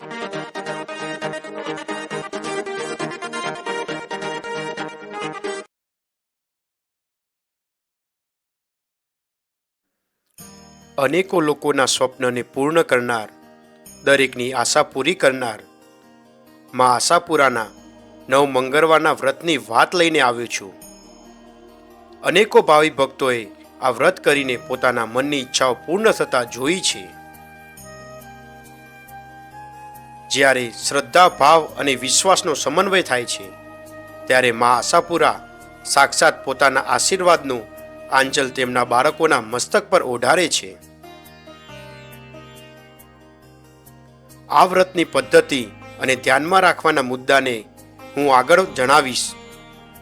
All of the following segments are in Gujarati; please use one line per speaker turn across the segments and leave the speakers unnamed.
અનેકો લોકોના સ્વપ્નને પૂર્ણ કરનાર, દરેકની આશા પૂરી કરનાર, માં આશાપુરાના નવ મંગળવારના વ્રતની વાત લઈને આવ્યો છું. અનેકો ભાવિ ભક્તોએ આ વ્રત કરીને પોતાના મનની ઈચ્છાઓ પૂર્ણ થતા જોઈ છે. જ્યારે શ્રદ્ધા, ભાવ અને વિશ્વાસનો સમન્વય થાય છે, ત્યારે મા આશાપુરા સાક્ષાત પોતાના આશીર્વાદનું આંચલ તેમના બાળકોના મસ્તક પર ઓઢારે છે. આ વ્રતની પદ્ધતિ અને ધ્યાનમાં રાખવાના મુદ્દાને હું આગળ જણાવીશ,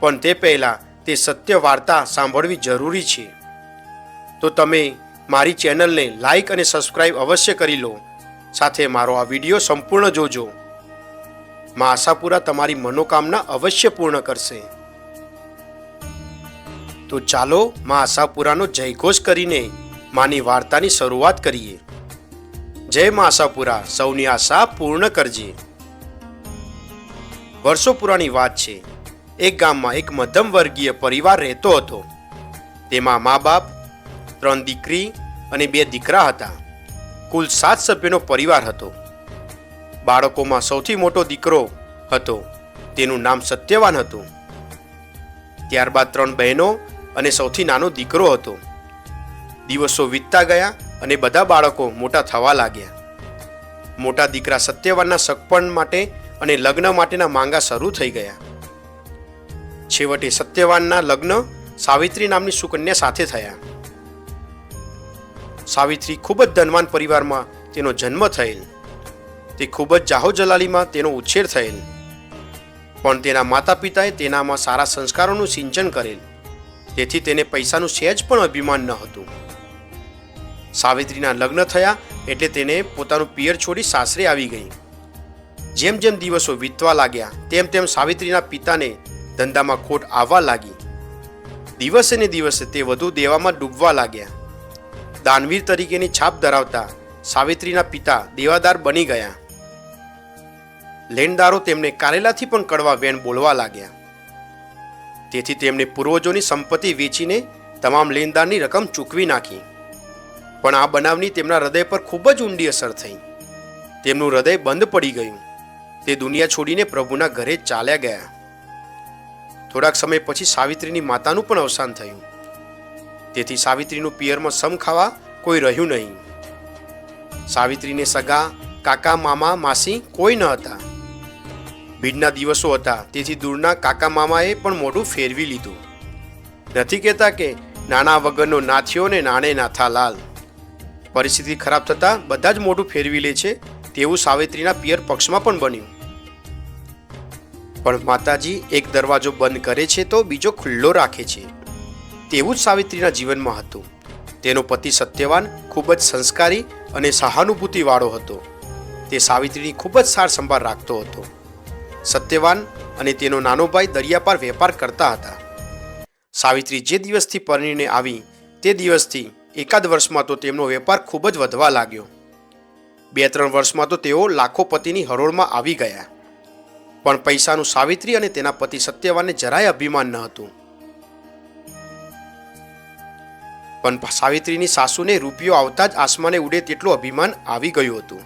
પણ તે પહેલાં તે સત્ય વાર્તા સાંભળવી જરૂરી છે. તો તમે મારી ચેનલને લાઈક અને સબસ્ક્રાઈબ અવશ્ય કરી લો. સાથે મારો આ વીડિયો સંપૂર્ણ જોજો. માં આશાપુરા તમારી મનોકામના અવશ્ય પૂર્ણ કરશે. તો ચાલો માં આશાપુરાનો જયઘોષ કરીને માની વાર્તાની શરૂઆત કરીએ. જય માં આશાપુરા, સૌની આશા પૂર્ણ કરજે. વર્ષો પુરાની વાત છે. એક ગામમાં એક મધ્યમ વર્ગીય પરિવાર રહેતો હતો. તેમાં મા બાપ, ત્રણ દીકરી અને બે દીકરા હતા. કુલ સાત સભ્યનો પરિવાર હતો. બાળકોમાં સૌથી મોટો દીકરો હતો. તેનું નામ સત્યવાન હતું. ત્યારબાદ ત્રણ બહેનો અને સૌથી નાનો દીકરો હતો. દિવસો વીતતા ગયા અને બધા બાળકો મોટા થવા લાગ્યા. મોટા દીકરા સત્યવાનના સગપણ માટે અને લગ્ન માટેના માંગા શરૂ થઈ ગયા. છેવટે સત્યવાનના લગ્ન સાવિત્રી નામની સુકન્યા સાથે થયા. સાવિત્રી ખૂબ જ ધનવાન પરિવારમાં તેનો જન્મ થયેલ. તે ખૂબ જ જાહો જલાલીમાં તેનો ઉછેર થયેલ. પણ તેના માતા પિતાએ તેનામાં સારા સંસ્કારોનું સિંચન કરેલ. તેથી તેને પૈસાનું સહેજ પણ અભિમાન ન હતું. સાવિત્રીના લગ્ન થયા એટલે તેને પોતાનું પિયર છોડી સાસરે આવી ગઈ. જેમ જેમ દિવસો વીતવા લાગ્યા, તેમ તેમ સાવિત્રીના પિતાને ધંધામાં ખોટ આવવા લાગી. દિવસે ને દિવસે તે વધુ દેવામાં ડૂબવા લાગ્યા. દાનવીર તરીકેની છાપ ધરાવતા સાવિત્રીના પિતા દેવાદાર બની ગયા. લેણદારો તેમને કારેલાથી પણ કડવા વેણ બોલવા લાગ્યા. તેથી તેમણે પૂર્વજોની સંપત્તિ વેચીને તમામ લેણદારની રકમ ચૂકવી નાખી. પણ આ બનાવની તેમના હૃદય પર ખૂબ જ ઊંડી અસર થઈ. તેમનું હૃદય બંધ પડી ગયું. તે દુનિયા છોડીને પ્રભુના ઘરે ચાલ્યા ગયા. થોડાક સમય પછી સાવિત્રીની માતાનું પણ અવસાન થયું. તેથી સાવિત્રીનું પિયરમાં સમ ખાવા કોઈ રહ્યું નહીં. સાવિત્રીને સગા, કાકા, મામા, માસી કોઈ ન હતા. ભીડના દિવસો હતા, તેથી દૂરના કાકા, મામાએ પણ મોઢું ફેરવી લીધું. નથી કહેતા કે નાના વગરનો નાથિયો ને નાણે નાથા લાલ. પરિસ્થિતિ ખરાબ થતાં બધા જ મોઢું ફેરવી લે છે તેવું સાવિત્રીના પિયર પક્ષમાં પણ બન્યું. પણ માતાજી એક દરવાજો બંધ કરે છે તો બીજો ખુલ્લો રાખે છે. તેવું જ સાવિત્રીના જીવનમાં હતું. તેનો પતિ સત્યવાન ખૂબ જ સંસ્કારી અને સહાનુભૂતિવાળો હતો. તે સાવિત્રીની ખૂબ જ સાર સંભાળ રાખતો હતો. સત્યવાન અને તેનો નાનો ભાઈ દરિયા પર વેપાર કરતા હતા. સાવિત્રી જે દિવસથી પરણીને આવી, તે દિવસથી એકાદ વર્ષમાં તો તેમનો વેપાર ખૂબ જ વધવા લાગ્યો. બે ત્રણ વર્ષમાં તો તેઓ લાખો પતિની હરોળમાં આવી ગયા. પણ પૈસાનું સાવિત્રી અને તેના પતિ સત્યવાનને જરાય અભિમાન ન હતું. પણ સાવિત્રીની સાસુને રૂપિયો આવતા જ આસમાને ઉડે તેટલું અભિમાન આવી ગયું હતું.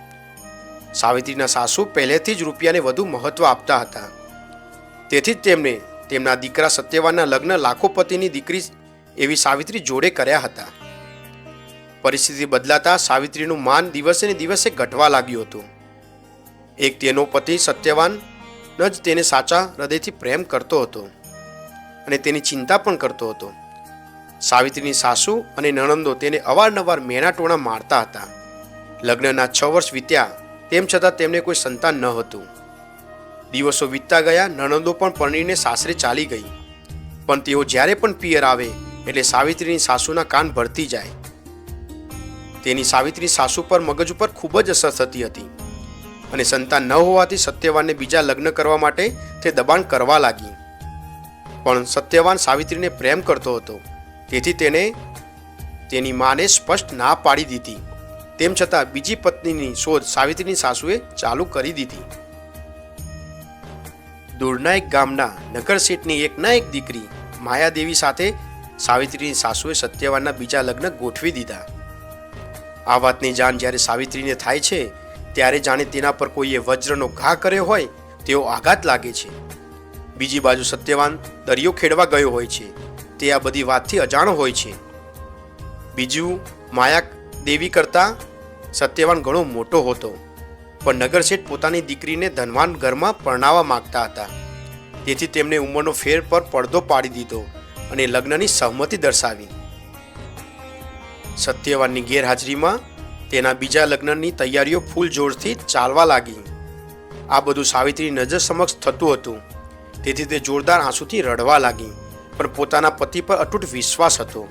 સાવિત્રીના સાસુ પહેલેથી જ રૂપિયાને વધુ મહત્વ આપતા હતા. તેથી જ તેમણે તેમના દીકરા સત્યવાનના લગ્ન લાખોપતિની દીકરી એવી સાવિત્રી જોડે કર્યા હતા. પરિસ્થિતિ બદલાતા સાવિત્રીનું માન દિવસે ને દિવસે ઘટવા લાગ્યું હતું. એક તેનો પતિ સત્યવાન જ તેને સાચા હૃદયથી પ્રેમ કરતો હતો અને તેની ચિંતા પણ કરતો હતો. સાવિત્રીની સાસુ અને નણંદો તેને અવારનવાર મેણાટોણા મારતા હતા. લગ્નના છ વર્ષ વીત્યા, તેમ છતાં તેમને કોઈ સંતાન ન હતું. દિવસો વીતતા ગયા, નણંદો પણ પરણીને સાસરે ચાલી ગઈ. પણ તેઓ જ્યારે પણ પિયર આવે, એટલે સાવિત્રીની સાસુના કાન ભરતી જાય. તેની સાવિત્રી સાસુ પર મગજ ઉપર ખૂબ જ અસર થતી હતી અને સંતાન ન હોવાથી સત્યવાનને બીજા લગ્ન કરવા માટે તે દબાણ કરવા લાગી. પણ સત્યવાન સાવિત્રીને પ્રેમ કરતો હતો. તેથી તેણે તેની માને સ્પષ્ટ ના પાડી દીધી. તેમ છતાં બીજી પત્નીની શોધ સાવિત્રીની સાસુએ ચાલુ કરી દીધી. દૂરના એક ગામના નગર શેઠની એક ના એક દીકરી માયાદેવી સાથે સાવિત્રીની સાસુએ સત્યવાનના બીજા લગ્ન ગોઠવી દીધા. આ વાતની જાણ જ્યારે સાવિત્રીને થાય છે, ત્યારે જાણે તેના પર કોઈએ વજ્રનો ઘા કર્યો હોય તેવો આઘાત લાગે છે. બીજી બાજુ સત્યવાન દરિયો ખેડવા ગયો હોય છે. તે આ બધી વાતથી અજાણ હોય છે. બીજું માયા દેવી કરતાં સત્યવાન ઘણો મોટો હતો, પણ નગરશેઠ પોતાની દીકરીને ધનવાન ઘરમાં પરણાવવા માંગતા હતા. તેથી તેમણે ઉંમરનો ફેર પર પડદો પાડી દીધો અને લગ્નની સહમતિ દર્શાવી. સત્યવાનની ગેરહાજરીમાં તેના બીજા લગ્નની તૈયારીઓ ફૂલ જોરથી ચાલવા લાગી. આ બધું સાવિત્રી નજર સમક્ષ થતું હતું. તેથી તે જોરદાર આંસુથી રડવા લાગી. પણ પોતાના પતિ પર અતૂટ વિશ્વાસ હતો.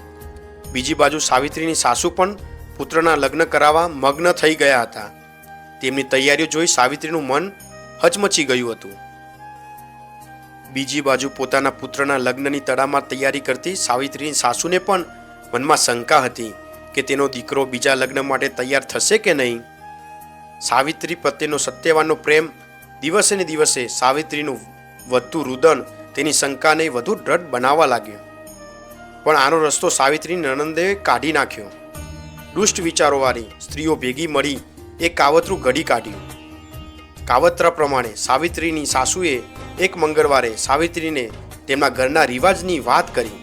બીજી બાજુ સાવિત્રીની સાસુ પણ પુત્રના લગ્ન કરાવવા મગ્ન થઈ ગયા હતા. તેમની તૈયારીઓ જોઈ સાવિત્રીનું મન હચમચી ગયું હતું. બીજી બાજુ પોતાના પુત્રના લગ્નની તળામાં તૈયારી કરતી સાવિત્રીની સાસુને પણ મનમાં શંકા હતી કે તેનો દીકરો બીજા લગ્ન માટે તૈયાર થશે કે નહીં. સાવિત્રી પ્રત્યેનો સત્યવાનનો પ્રેમ દિવસે ને દિવસે સાવિત્રીનું વધતું રુદન તેની શંકાને વધુ દ્રઢ બનાવવા લાગ્યો. પણ આનો રસ્તો સાવિત્રી નણંદે કાઢી નાખ્યો. દુષ્ટ વિચારોવાળી સ્ત્રીઓ ભેગી મળી એ કાવતરું ઘડી કાઢ્યું. કાવતરા પ્રમાણે સાવિત્રીની સાસુએ એક મંગળવારે સાવિત્રીને તેમના ઘરના રિવાજની વાત કરી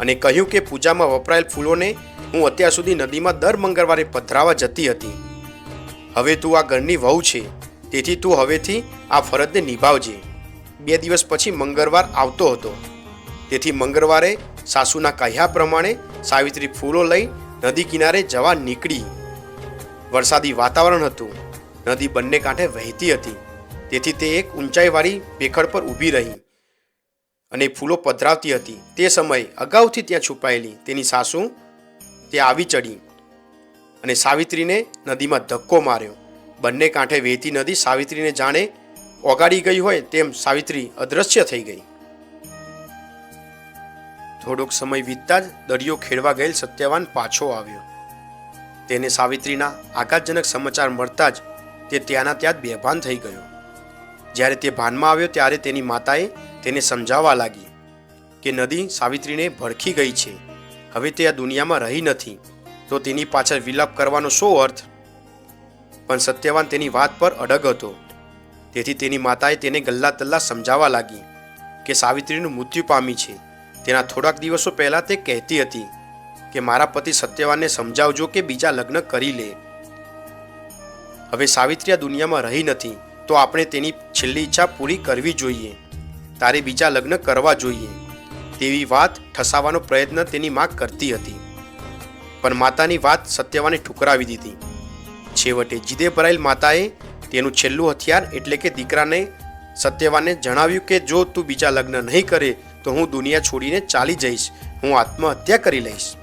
અને કહ્યું કે પૂજામાં વપરાયેલ ફૂલોને હું અત્યાર સુધી નદીમાં દર મંગળવારે પધરાવા જતી હતી. હવે તું આ ઘરની વહુ છે, તેથી તું હવેથી આ ફરજને નિભાવજે. બે દિવસ પછી મંગળવાર આવતો હતો. તેથી મંગળવારે સાસુના કહ્યા પ્રમાણે સાવિત્રી ફૂલો લઈ નદી કિનારે જવા નીકળી. વરસાદી વાતાવરણ હતું. નદી બંને કાંઠે વહેતી હતી. તેથી તે એક ઊંચાઈવાળી ભેખડ પર ઊભી રહી અને ફૂલો પધરાવતી હતી. તે સમયે અગાઉથી ત્યાં છુપાયેલી તેની સાસુ તે આવી ચડી અને સાવિત્રીને નદીમાં ધક્કો માર્યો. બંને કાંઠે વહેતી નદી સાવિત્રીને જાણે ઓગાડી ગઈ હોય તેમ સાવિત્રી અદૃશ્ય થઈ ગઈ. થોડોક સમય વીતતા જ દરિયો ખેડવા ગયેલ સત્યવાન પાછો આવ્યો. તેને સાવિત્રીના આઘાતજનક સમાચાર મળતા જ તે ત્યાંના ત્યાં જ બેભાન થઈ ગયો. જ્યારે તે ભાનમાં આવ્યો ત્યારે તેની માતાએ તેને સમજાવવા લાગી કે નદી સાવિત્રીને ભડકી ગઈ છે. હવે તે આ દુનિયામાં રહી નથી, તો તેની પાછળ વિલાપ કરવાનો શો અર્થ? પણ સત્યવાન તેની વાત પર અડગ હતો. તેથી તેની માતાએ તેને ગલ્લા તલ્લા સમજાવવા લાગી કે સાવિત્રીનું મૃત્યુ પામી છે. તેના થોડાક દિવસો પહેલાં તે કહેતી હતી કે મારા પતિ સત્યવાનને સમજાવજો કે બીજા લગ્ન કરી લે. હવે સાવિત્રી આ દુનિયામાં રહી નથી, તો આપણે તેની છેલ્લી ઈચ્છા પૂરી કરવી જોઈએ. તારે બીજા લગ્ન કરવા જોઈએ. તેવી વાત ઠસાવવાનો પ્રયત્ન તેની માં કરતી હતી. પણ માતાની વાત સત્યવાને ઠુકરાવી દીધી. છેવટે જીદે ભરાયેલ માતાએ તેનું છેલ્લું હથિયાર એટલે કે દીકરાને સત્યવાનને જણાવ્યું કે જો તું બીજા લગ્ન નહીં કરે તો હું દુનિયા છોડીને ચાલી જઈશ. હું આત્મહત્યા કરી લઈશ.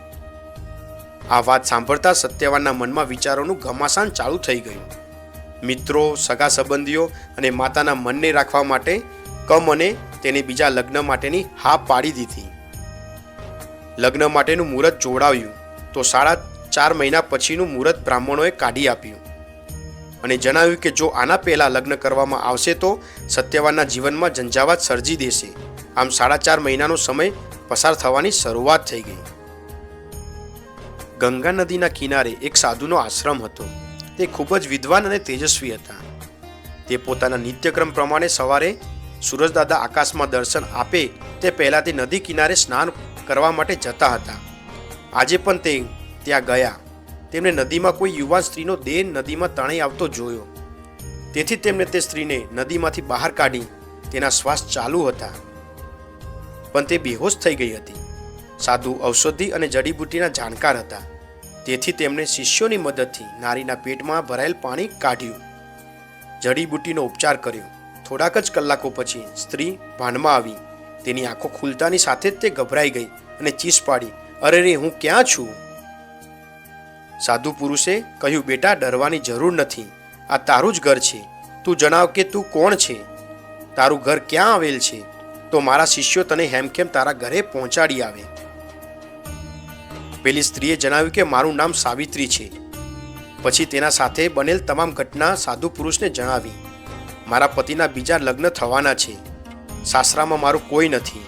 આ વાત સાંભળતા સત્યવાનના મનમાં વિચારોનું ઘમાસાન ચાલુ થઈ ગયું. મિત્રો, સગા સંબંધીઓ અને માતાના મનને રાખવા માટે કમ અને તેને બીજા લગ્ન માટેની હા પાડી દીધી. લગ્ન માટેનું મુહૂર્ત જોડાવ્યું. તો સાડા ચાર મહિના પછીનું મુહૂર્ત બ્રાહ્મણોએ કાઢી આપ્યું. અને જણાવ્યું કે જો આના પહેલાં લગ્ન કરવામાં આવશે તો સત્યવાનના જીવનમાં ઝંઝાવાત સર્જી દેશે. આમ સાડા ચાર મહિનાનો સમય પસાર થવાની શરૂઆત થઈ ગઈ. ગંગા નદીના કિનારે એક સાધુનો આશ્રમ હતો. તે ખૂબ જ વિદ્વાન અને તેજસ્વી હતા. તે પોતાના નિત્યક્રમ પ્રમાણે સવારે સૂરજદાદા આકાશમાં દર્શન આપે તે પહેલાં તે નદી કિનારે સ્નાન કરવા માટે જતા હતા. આજે પણ તે ત્યાં ગયા. તેમણે નદીમાં કોઈ યુવાન સ્ત્રીનો દેહ નદીમાં તણાઈ આવતો જોયો. તેથી તેમણે તે સ્ત્રીને નદીમાંથી બહાર કાઢી તેના શ્વાસ ચાલુ હતા. પણ તે બેહોશ થઈ ગઈ હતી. સાધુ ઔષધિ અને જડીબુટ્ટીના જાણકાર હતા. તેથી તેમણે શિષ્યોની મદદથી નારીના પેટમાં ભરાયેલ પાણી કાઢ્યું. જડીબુટ્ટીનો ઉપચાર કર્યો. થોડાક જ કલાકો પછી સ્ત્રી ભાનમાં આવી. તેની આંખો ખુલતાની સાથે જ તે ગભરાઈ ગઈ અને ચીસ પાડી. અરે રે, હું ક્યાં છું? સાધુ પુરુષે કહ્યું, બેટા, ડરવાની જરૂર નથી. આ તારું જ ઘર છે. તું જણાવ કે તું કોણ છે? તારું ઘર ક્યાં આવેલ છે? તો મારા શિષ્યો તને હેમખેમ તારા ઘરે પહોંચાડી આવે. પેલી સ્ત્રીએ જણાવ્યું કે, મારું નામ સાવિત્રી છે. પછી તેના સાથે બનેલ તમામ ઘટના સાધુ પુરુષને જણાવી. મારા પતિના બીજા લગ્ન થવાના છે. સાસરામાં મારું કોઈ નથી.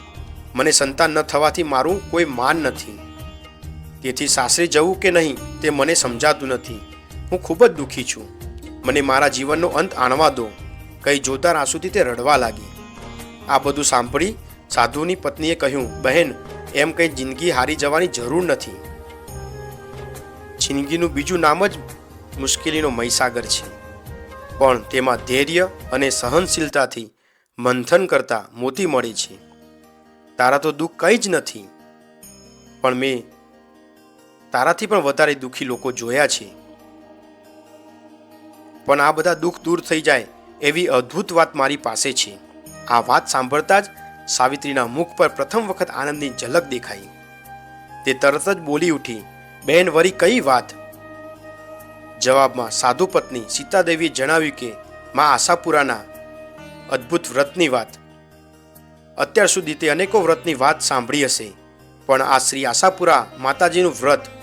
મને સંતાન ન થવાથી મારું કોઈ માન નથી. તેથી સાસરે જવું કે નહીં તે મને સમજાતું નથી. હું ખૂબ જ દુઃખી છું. મને મારા જીવનનો અંત આણવા દો. કંઈ જોતા આંસુથી તે રડવા લાગી. આ બધું સાંભળી સાધુની પત્નીએ કહ્યું, બહેન, એમ કંઈ જિંદગી હારી જવાની જરૂર નથી. જિંદગીનું બીજું નામ જ મુશ્કેલીનો મહીસાગર છે. પણ તેમાં ધૈર્ય અને સહનશીલતાથી મંથન કરતા મોતી મળે છે. તારા તો દુઃખ કંઈ જ નથી. પણ મેં તારાથી પણ વધારે દુઃખી લોકો જોયા છે. પણ આ બધા દુઃખ દૂર થઈ જાય એવી અદ્ભુત વાત મારી પાસે છે. આ વાત સાંભળતા જ સાવિત્રીના મુખ પર પ્રથમ વખત આનંદની ઝલક દેખાઈ. તે તરત જ બોલી ઉઠી, બેન, વરી કઈ વાત? જવાબમાં સાધુ પત્ની સીતાદેવીએ જણાવ્યું કે, મા આશાપુરાના અદ્ભુત વ્રતની વાત. અત્યાર સુધી તે અનેકો વ્રતની વાત સાંભળી હશે. પણ આ શ્રી આશાપુરા માતાજીનું વ્રત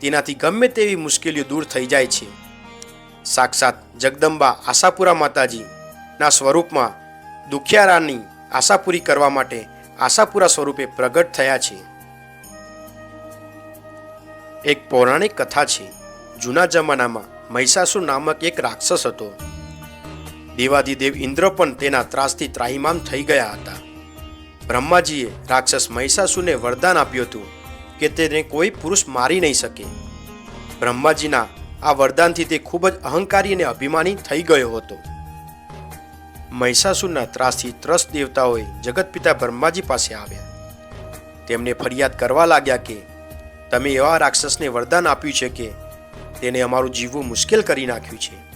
તેનાથી ગમે તેવી મુશ્કેલીઓ દૂર થઈ જાય છે. સાક્ષાત જગદંબા આશાપુરા માતાજીના સ્વરૂપમાં દુખિયારાની આશા પૂરી કરવા માટે આશાપુરા સ્વરૂપે પ્રગટ થયા છે. એક પૌરાણિક કથા છે. જૂના જમાનામાં મહિષાસુર નામક એક રાક્ષસ હતો. દેવાદિદેવ ઇન્દ્ર પણ તેના ત્રાસથી ત્રાહિમામ થઈ ગયા હતા. બ્રહ્માજીએ રાક્ષસ મહિષાસુરને વરદાન આપ્યું હતું. કે તેને કોઈ પુરુષ મારી નહીં શકે. બ્રહ્માજીના આ વરદાનથી તે ખૂબ જ અહંકારી અને અભિમાની થઈ ગયો હતો. મહિષાસુરના ત્રાસથી ત્રસ્ત દેવતાઓએ જગતપિતા બ્રહ્માજી પાસે આવ્યા. તેમને ફરિયાદ કરવા લાગ્યા કે, તમે એવા રાક્ષસને વરદાન આપ્યું છે કે, તેને અમારું જીવવું મુશ્કેલ કરી નાખ્યું છે.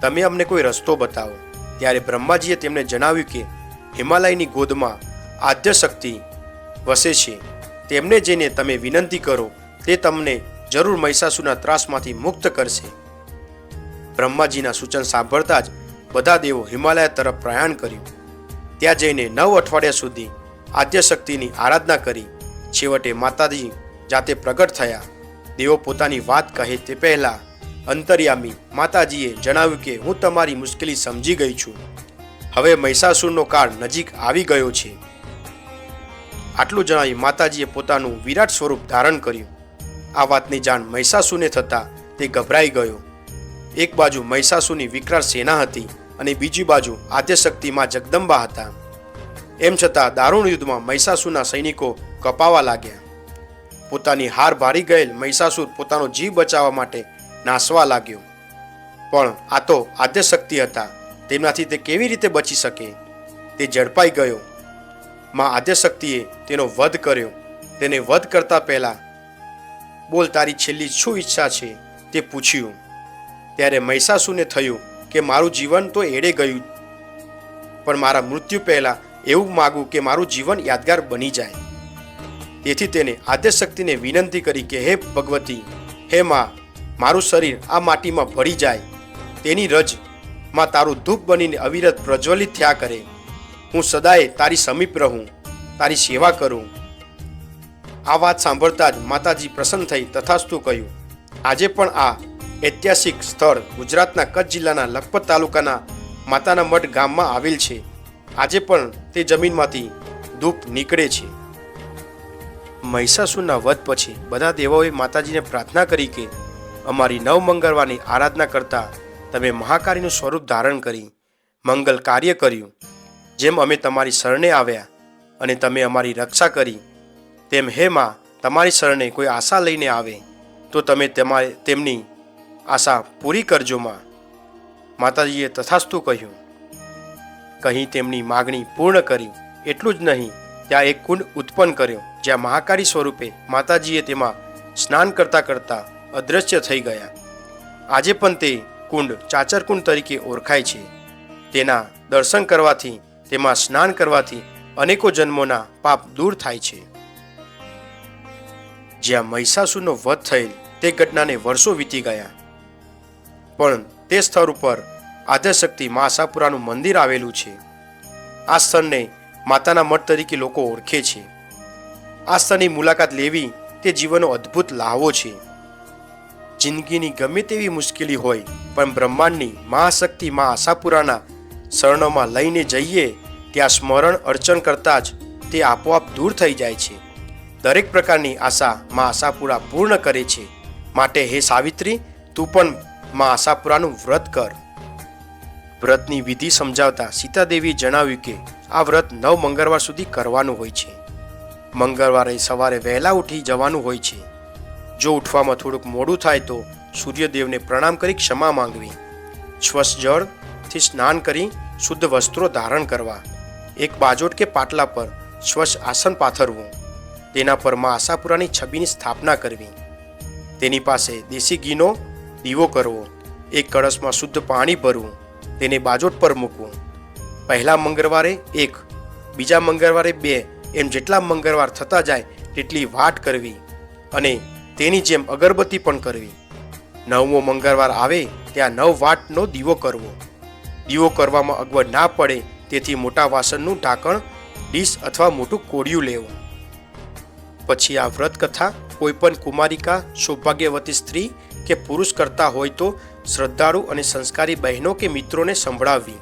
તમે અમને કોઈ રસ્તો બતાવો. ત્યારે બ્રહ્માજીએ તેમને જણાવ્યું કે, હિમાલયની ગોદમાં આદ્ય શક્તિ વસે છે. તેમને જઈને તમે વિનંતી કરો, તે તમને જરૂર મહિષાસુરના ત્રાસમાંથી મુક્ત કરશે. બ્રહ્માજીના સૂચન સાંભળતા જ બધા દેવો હિમાલય તરફ પ્રયાણ કર્યું. ત્યાં જઈને નવ અઠવાડિયા સુધી આદ્યશક્તિની આરાધના કરી. છેવટે માતાજી જાતે પ્રગટ થયા. દેવો પોતાની વાત કહે તે પહેલાં અંતર્યામી માતાજીએ જણાવ્યું કે હું તમારી મુશ્કેલી સમજી ગઈ છું. હવે મહિષાસુરનો કાળ નજીક આવી ગયો છે. આટલું જણાવી માતાજીએ પોતાનું વિરાટ સ્વરૂપ ધારણ કર્યું. આ વાતની જાણ મહિષાસુને થતાં તે ગભરાઈ ગયો. એક બાજુ મહિષાસુની વિકરાળ સેના હતી અને બીજી બાજુ આદ્યશક્તિમાં જગદંબા હતા. એમ છતાં દારૂણ યુદ્ધમાં મહિષાસુરના સૈનિકો કપાવા લાગ્યા. પોતાની હાર ભારી ગયેલ મહિષાસુર પોતાનો જીવ બચાવવા માટે નાસવા લાગ્યો. પણ આ તો આદ્યશક્તિ હતા. તેમનાથી તે કેવી રીતે બચી શકે? તે ઝડપાઈ ગયો. માં આદ્યશક્તિએ તેનો વધ કર્યો. તેને વધ કરતા પહેલા બોલ, તારી છેલ્લી શું ઈચ્છા છે? તે પૂછ્યું. ત્યારે મહિષાસુને થયું કે, મારું જીવન તો એડે ગયું. પણ મારા મૃત્યુ પહેલાં એવું માગું કે, મારું જીવન યાદગાર બની જાય. તેથી તેને આદ્યશક્તિને વિનંતી કરી કે, હે ભગવતી, હે માં, મારું શરીર આ માટીમાં ભળી જાય. તેની રજમાં તારું ધૂપ બનીને અવિરત પ્રજ્વલિત થયા કરે. હું સદાય તારી સમીપ રહું, તારી સેવા કરું. આ વાત સાંભળતા જ માતાજી પ્રસન્ન થઈ તથાસ્તુ કહ્યું. આજે પણ આ ઐતિહાસિક સ્થળ ગુજરાતના કચ્છ જિલ્લાના લખપત તાલુકાના માતાના મઠ ગામમાં આવેલ છે. આજે પણ તે જમીનમાંથી ધૂપ નીકળે છે. મહિષાસુરના વધ પછી બધા દેવોએ માતાજીને પ્રાર્થના કરી કે અમારી નવ મંગળવારની આરાધના કરતા તમે મહાકારીનું સ્વરૂપ ધારણ કરી, મંગલ કાર્ય કર્યું. જેમ અમે તમારી શરણે આવ્યા અને તમે અમારી રક્ષા કરી, તેમ હે માં, તમારી શરણે કોઈ આશા લઈને આવે, તો તમે તમારે તેમની આશા પૂરી કરજો માતાજીએ તથાસ્તુ કહ્યું. કહી તેમની માગણી પૂર્ણ કરી. એટલું જ નહીં, ત્યાં એક કુંડ ઉત્પન્ન કર્યો, જ્યાં મહાકાળી સ્વરૂપે માતાજીએ તેમાં સ્નાન કરતા કરતા અદૃશ્ય થઈ ગયા. આજે પણ તે કુંડ ચાચર કુંડ તરીકે ઓળખાય છે. તેના દર્શન કરવાથી તેમાં સ્નાન કરવાથી અનેકો જન્મોના પાપ દૂર થાય છે. જ્યાં મહિષાસુરનો વધ થયેલ તે ઘટનાને વર્ષો વીતી ગયા. પણ તે સ્થળ ઉપર આદ્યશક્તિ માસાપુરાનું મંદિર આવેલું છે. આ સ્થળને માતાના મઠ તરીકે લોકો ઓળખે છે. આ સ્થળની મુલાકાત લેવી તે જીવનનો અદ્ભુત લાહવો છે. જિંદગીની ગમે તેવી મુશ્કેલી હોય પણ બ્રહ્માંડની મહાશક્તિ મા આશાપુરાના શરણોમાં લઈને જઈએ, ત્યાં સ્મરણ અર્ચન કરતાં જ તે આપોઆપ દૂર થઈ જાય છે. દરેક પ્રકારની આશા માં આશાપુરા પૂર્ણ કરે છે. માટે હે સાવિત્રી, તું પણ માં આશાપુરાનું વ્રત કર. વ્રતની વિધિ સમજાવતા સીતાદેવીએ જણાવ્યું કે, આ વ્રત નવ મંગળવાર સુધી કરવાનું હોય છે. મંગળવારે સવારે વહેલા ઉઠી જવાનું હોય છે. જો ઉઠવામાં થોડુંક મોડું થાય તો સૂર્યદેવને પ્રણામ કરી ક્ષમા માંગવી. સ્વચ્છ જળથી સ્નાન કરી શુદ્ધ વસ્ત્રો ધારણ કરવા, એક બાજોટ કે પાટલા પર સ્વચ્છ આસન પાથરવું, તેના પરમાં આશાપુરાની છબીની સ્થાપના કરવી. તેની પાસે દેશી ઘીનો દીવો કરવો, એક કળશમાં શુદ્ધ પાણી ભરવું, તેને બાજોટ પર મૂકવું. પહેલા મંગળવારે એક, બીજા મંગળવારે બે, એમ જેટલા મંગળવાર થતા જાય તેટલી વાટ કરવી અને તેની જેમ અગરબત્તી પણ કરવી. નવમો મંગળવાર આવે ત્યાં નવ વાટનો દીવો કરવો. દીવો કરવામાં અગવડ ના પડે તેથી મોટા વાસણનું ઢાંકણ, ડીશ અથવા મોટું કોડિયું લેવું. પછી આ વ્રત કથા કોઈપણ કુમારિકા, સૌભાગ્યવતી સ્ત્રી કે પુરુષ કરતા હોય તો શ્રદ્ધાળુ અને સંસ્કારી બહેનો કે મિત્રોને સંભળાવવી.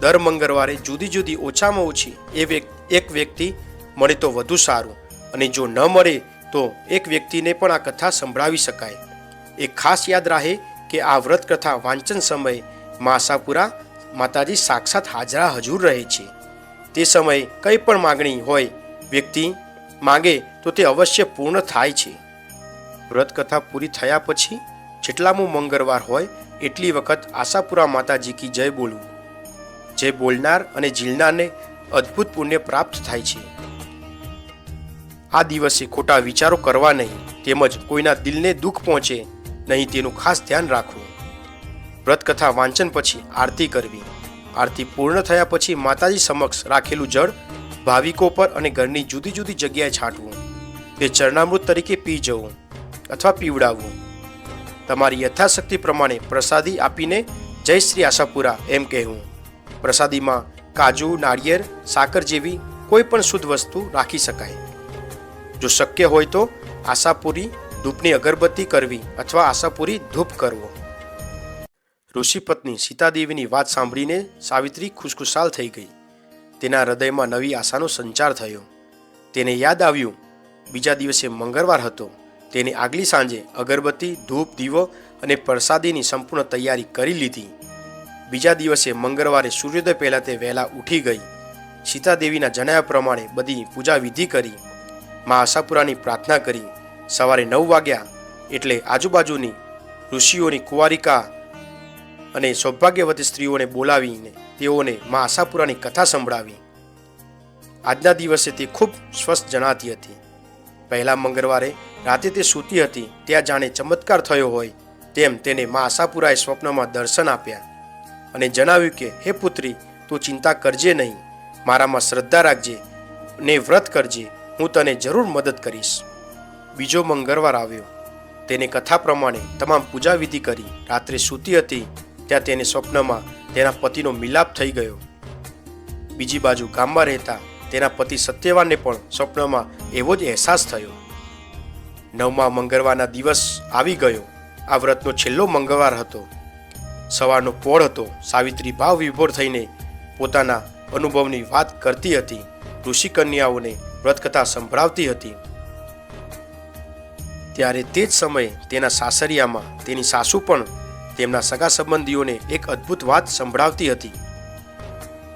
દર મંગળવારે જુદી જુદી ઓછામાં ઓછી એ એક વ્યક્તિ મળે તો વધુ સારું અને જો ન મળે તો એક વ્યક્તિને પણ આ કથા સંભળાવી શકાય. એ ખાસ યાદ રહે કે આ વ્રત કથા વાંચન સમયે મા આશાપુરા માતાજી સાક્ષાત હાજરા હજુર રહે છે. તે સમયે કંઈ પણ માગણી હોય, વ્યક્તિ માગે તો તે અવશ્ય પૂર્ણ થાય છે. વ્રતકથા પૂરી થયા પછી જેટલામું મંગળવાર હોય, એટલી વખત આશાપુરા માતાજી કી જય બોલવું જે બોલનાર અને ઝીલનારને અદ્ભુત પુણ્ય પ્રાપ્ત થાય છે. આ દિવસે ખોટા વિચારો કરવા નહીં, તેમજ કોઈના દિલને દુઃખ પહોંચે, નહીં તેનું ખાસ ધ્યાન રાખવું. વ્રતકથા વાંચન પછી આરતી કરવી. આરતી પૂર્ણ થયા પછી માતાજી સમક્ષ રાખેલું જળ ભાવિકો પર અને ઘરની જુદી જુદી જગ્યાએ છાંટવું. તે ચરણામૃત તરીકે પી જવું અથવા પીવડાવવું. તમારી યથાશક્તિ પ્રમાણે પ્રસાદી આપીને જય શ્રી આશાપુરા એમ કહેવું. પ્રસાદીમાં કાજુ, નાળિયેર, સાકર જેવી કોઈ પણ શુદ્ધ વસ્તુ રાખી શકાય. જો શક્ય હોય તો આશાપુરી ધૂપની અગરબત્તી કરવી અથવા આશાપુરી ધૂપ કરવો. ઋષિપત્ની સીતાદેવીની વાત સાંભળીને સાવિત્રી ખુશખુશાલ થઈ ગઈ. તેના હૃદયમાં નવી આશાનો સંચાર થયો. તેને યાદ આવ્યું, બીજા દિવસે મંગળવાર હતો. તેને આગલી સાંજે અગરબત્તી, ધૂપ, દીવો અને પ્રસાદીની સંપૂર્ણ તૈયારી કરી લીધી. બીજા દિવસે મંગળવારે સૂર્યોદય પહેલાં તે વહેલા ઉઠી ગઈ. સીતાદેવીના જણાવ્યા પ્રમાણે બધી પૂજા વિધિ કરી. મા આશાપુરાની પ્રાર્થના કરી. સવારે નવ વાગ્યા એટલે આજુબાજુની ઋષિઓની કુંવારિકા અને સૌભાગ્યવતી સ્ત્રીઓને બોલાવીને તેઓને મા આશાપુરાની કથા સંભળાવી. આજના દિવસે તે ખૂબ સ્વસ્થ જણાતી હતી. પહેલા મંગળવારે રાતે તે સૂતી હતી, ત્યાં જાણે ચમત્કાર થયો હોય તેમ તેને મા આશાપુરાએ સ્વપ્નમાં દર્શન આપ્યા અને જણાવ્યું કે, હે પુત્રી, તું ચિંતા કરજે નહીં. મારામાં શ્રદ્ધા રાખજે ને વ્રત કરજે. હું તને જરૂર મદદ કરીશ. બીજો મંગળવાર આવ્યો. તેને કથા પ્રમાણે તમામ પૂજાવિધિ કરી. રાત્રે સૂતી હતી ત્યાં તેને સ્વપ્નમાં તેના પતિનો મિલાપ થઈ ગયો. બીજી બાજુ ગામમાં રહેતા તેના પતિ સત્યવાનને પણ સ્વપ્નમાં એવો જ અહેસાસ થયો. નવમા મંગળવારના દિવસ આવી ગયો. આ વ્રતનો છેલ્લો મંગળવાર હતો. સવારનો પોળ હતો. સાવિત્રી ભાવ વિભોર થઈને પોતાના અનુભવની વાત કરતી હતી. ઋષિ કન્યાઓને વ્રતકથા સંભળાવતી હતી. ત્યારે તે જ સમયે તેના સાસરિયામાં તેની સાસુ પણ તેમના સગા સંબંધીઓને એક અદ્ભુત વાત સંભળાવતી હતી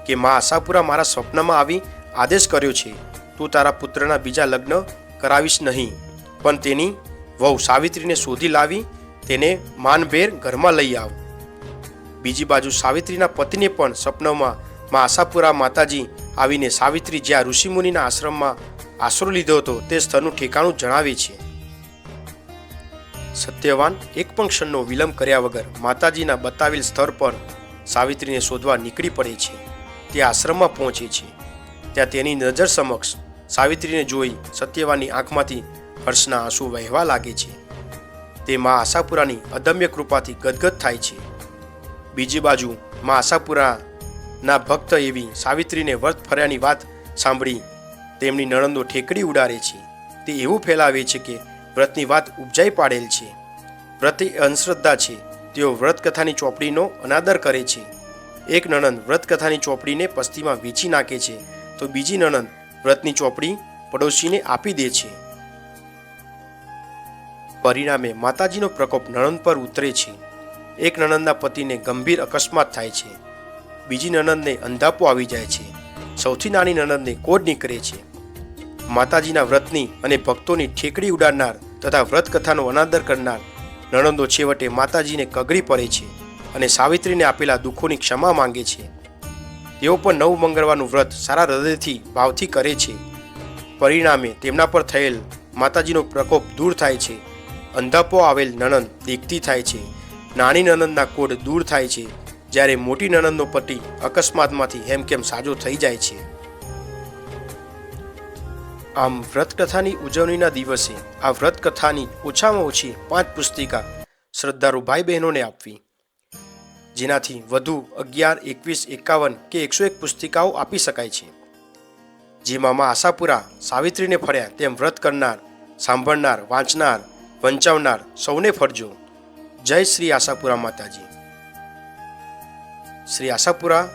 કે મા આશાપુરા મારા સ્વપ્નમાં આવી આદેશ કર્યો છે, તું તારા પુત્રના બીજા લગ્ન કરાવીશ નહીં પણ તેની વહુ સાવિત્રીને શોધી લાવી, તેને માનભેર ઘરમાં લઈ આવ. બીજી બાજુ સાવિત્રીના પતિને પણ સ્વપ્નમાં મા આશાપુરા માતાજી આવીને સાવિત્રી જ્યાં ઋષિમુનિના આશ્રમમાં આશરો લીધો હતો, તે સ્થળનું ઠેકાણું જણાવે છે. સત્યવાન એક પણ ક્ષણનો વિલંબ કર્યા વગર માતાજીના બતાવેલ સ્થળ પર સાવિત્રીને શોધવા નીકળી પડે છે. તે આશ્રમમાં પહોંચે છે. ત્યાં તેની નજર સમક્ષ સાવિત્રીને જોઈ સત્યવાનની આંખમાંથી હર્ષના આંસુ વહેવા લાગે છે. તે મા આશાપુરાની અદમ્ય કૃપાથી ગદગદ થાય છે. બીજી બાજુ મા આશાપુરાના ભક્ત એવી સાવિત્રીને વ્રત ફર્યાની વાત સાંભળી તેમની નણંદો ઠેકડી ઉડાડે છે. તે એવું ફેલાવે છે કે વ્રતની વાત ઉપજાઈ પાડેલ છે. વ્રત એ અંધશ્રદ્ધા છે. તેઓ વ્રતકથાની ચોપડીનો અનાદર કરે છે. એક નણંદ વ્રત કથાની ચોપડીને પસ્તીમાં વેચી નાખે છે. તો બીજી નણંદ વ્રતની ચોપડી પડોશીને આપી દે છે. પરિણામે માતાજીનો પ્રકોપ નણંદ પર ઉતરે છે. એક નણંદના પતિને ગંભીર અકસ્માત થાય છે. બીજી નણંદને અંધાપો આવી જાય છે. સૌથી નાની નણંદને કોડ નીકળે છે. માતાજીના વ્રતની અને ભક્તોની ઠેકડી ઉડાડનાર તથા વ્રત કથાનો અનાદર કરનાર નણંદો છેવટે માતાજીને કગરી પડે છે અને સાવિત્રીને આપેલા દુઃખોની ક્ષમા માંગે છે. તેઓ પણ નવ મંગળવારનું વ્રત સારા હૃદયથી ભાવથી કરે છે. પરિણામે તેમના પર થયેલ માતાજીનો પ્રકોપ દૂર થાય છે. અંધાપો આવેલ નણંદ દીકતી થાય છે. નાની નણંદના કોડ દૂર થાય છે. જ્યારે મોટી નણંદનો પતિ અકસ્માતમાંથી હેમકેમ સાજો થઈ જાય છે. આમ વ્રતકથાની ઉજવણીના દિવસે આ વ્રતકથાની ઓછામાં ઓછી પાંચ પુસ્તિકા શ્રદ્ધાળુ ભાઈ બહેનોને આપવી. જેનાથી વધુ અગિયાર, એકવીસ, એકાવન કે એકસો એક પુસ્તિકાઓ આપી શકાય છે. જેમાં મા આશાપુરા, સાવિત્રીને ફર્યા તેમ વ્રત કરનાર, સાંભળનાર, વાંચનાર, વંચાવનાર સૌને ફરજો. જય શ્રી આશાપુરા માતાજી. શ્રી આશાપુરા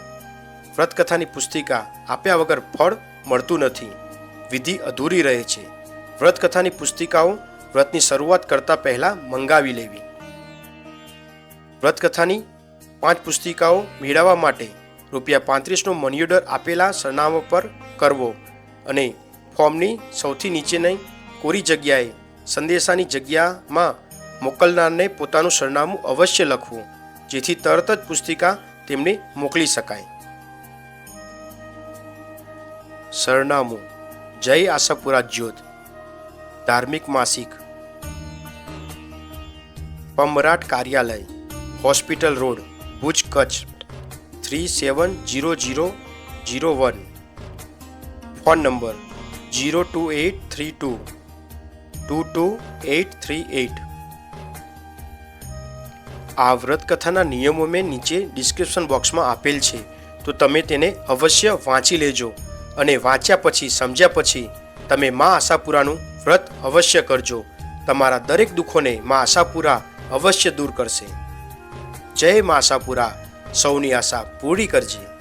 વ્રતકથાની પુસ્તિકા આપ્યા વગર ફળ મળતું નથી. વિધિ અધૂરી રહે છે. વ્રતકથાની પુસ્તિકાઓ વ્રતની શરૂઆત કરતા પહેલા મંગાવી લેવી. વ્રતકથાની પાંચ પુસ્તિકાઓ મેળવવા માટે રૂપિયા પાંત્રીસનો મની ઓર્ડર આપેલા સરનામા પર કરવો અને ફોર્મની સૌથી નીચેની કોરી જગ્યાએ સંદેશાની જગ્યામાં મોકલનારને પોતાનું સરનામું અવશ્ય લખવું, જેથી તરત જ પુસ્તિકા તેમને મોકલી શકાય. સરનામું જય આશાપુરા જ્યોત. ધાર્મિક માસિક. પમરાટ કાર્યાલય, hospital road, Bhuj Kutch, three seven zero zero zero one. Phone number zero two eight three two two two eight three eight. આ વ્રતકથાના નિયમો મેં નીચે ડિસ્ક્રિપ્શન બોક્સમાં આપેલ છે, તો તમે તેને અવશ્ય વાંચી લેજો. અને વાંચ્યા પછી, સમજ્યા પછી તમે મા આશાપુરાનું વ્રત અવશ્ય કરજો. તમારા દરેક દુઃખોને મા આશાપુરા અવશ્ય દૂર કરશે. જય મા આશાપુરા. સૌની આશા પૂરી કરજે.